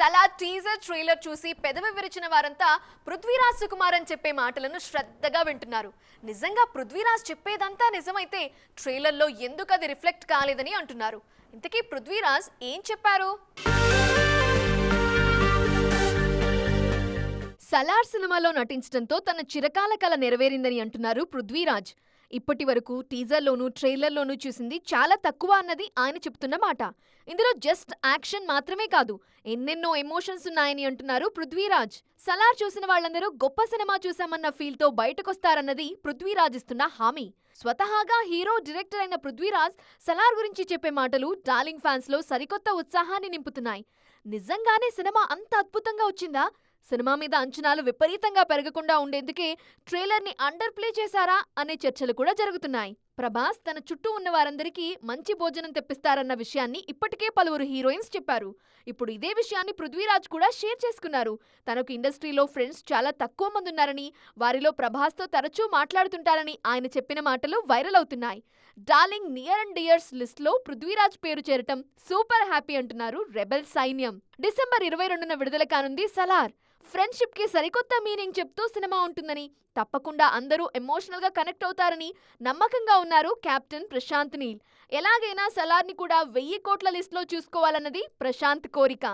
Salaar teaser trailer చూసి పెదవి విరిచిన వారంతా పృథ్వీరాజ్ సుకుమార్ అని చెప్పే మాటలను శ్రద్ధగా వింటున్నారు. నిజంగా పృథ్వీరాజ్ చెప్పేదంతా నిజమైతే ట్రైలర్లో ఎందుకు అది రిఫ్లెక్ట్ కాలేదని అంటున్నారు. ఇంతకీ పృథ్వీరాజ్ ఏం చెప్పారు? సలార్ సినిమాలో నటించడంతో తన చిరకాల కల నెరవేరిందని అంటున్నారు పృథ్వీరాజ్. ఇప్పటి వరకు టీజర్లోనూ ట్రైలర్లోనూ చూసింది చాలా తక్కువ అన్నది ఆయన చెప్తున్న మాట. ఇందులో జస్ట్ యాక్షన్ మాత్రమే కాదు ఎన్నెన్నో ఎమోషన్స్ ఉన్నాయని అంటున్నారు పృథ్వీరాజ్. సలార్ చూసిన వాళ్ళందరూ గొప్ప సినిమా చూశామన్న ఫీల్తో బయటకొస్తారన్నది పృథ్వీరాజ్ ఇస్తున్న హామీ. స్వతహాగా హీరో డైరెక్టర్ అయిన పృథ్వీరాజ్ సలార్ గురించి చెప్పే మాటలు డార్లింగ్ ఫ్యాన్స్లో సరికొత్త ఉత్సాహాన్ని నింపుతున్నాయి. నిజంగానే సినిమా అంత అద్భుతంగా వచ్చిందా? సినిమా మీద అంచనాలు విపరీతంగా పెరగకుండా ఉండేందుకే ట్రైలర్ని అండర్ ప్లే చేశారా అనే చర్చలు కూడా జరుగుతున్నాయి. ప్రభాస్ తన చుట్టూ ఉన్న వారందరికీ మంచి భోజనం తెప్పిస్తారన్న విషయాన్ని ఇప్పటికే పలువురు హీరోయిన్స్ చెప్పారు. ఇప్పుడు ఇదే విషయాన్ని పృథ్వీరాజ్ కూడా షేర్ చేసుకున్నారు. తనకు ఇండస్ట్రీలో ఫ్రెండ్స్ చాలా తక్కువ మంది ఉన్నారని వారిలో ప్రభాస్తో తరచూ మాట్లాడుతుంటారని ఆయన చెప్పిన మాటలు వైరల్ అవుతున్నాయి. డార్లింగ్ నియర్ అండ్ డియర్స్ లిస్ట్లో పృథ్వీరాజ్ పేరు చేరటం సూపర్ హ్యాపీ అంటున్నారు రెబెల్ సైన్యం. డిసెంబర్ ఇరవై రెండున విడుదల కానుంది సలార్. ఫ్రెండ్షిప్కి సరికొత్త మీనింగ్ చెప్తూ సినిమా ఉంటుందని. తప్పకుండా అందరూ ఎమోషనల్గా కనెక్ట్ అవుతారని నమ్మకంగా ఉన్నారు కెప్టెన్ ప్రశాంత్ నీల్. ఎలాగైనా సలార్ని కూడా వెయ్యి కోట్ల లిస్ట్లో చూసుకోవాలన్నది ప్రశాంత్ కోరిక.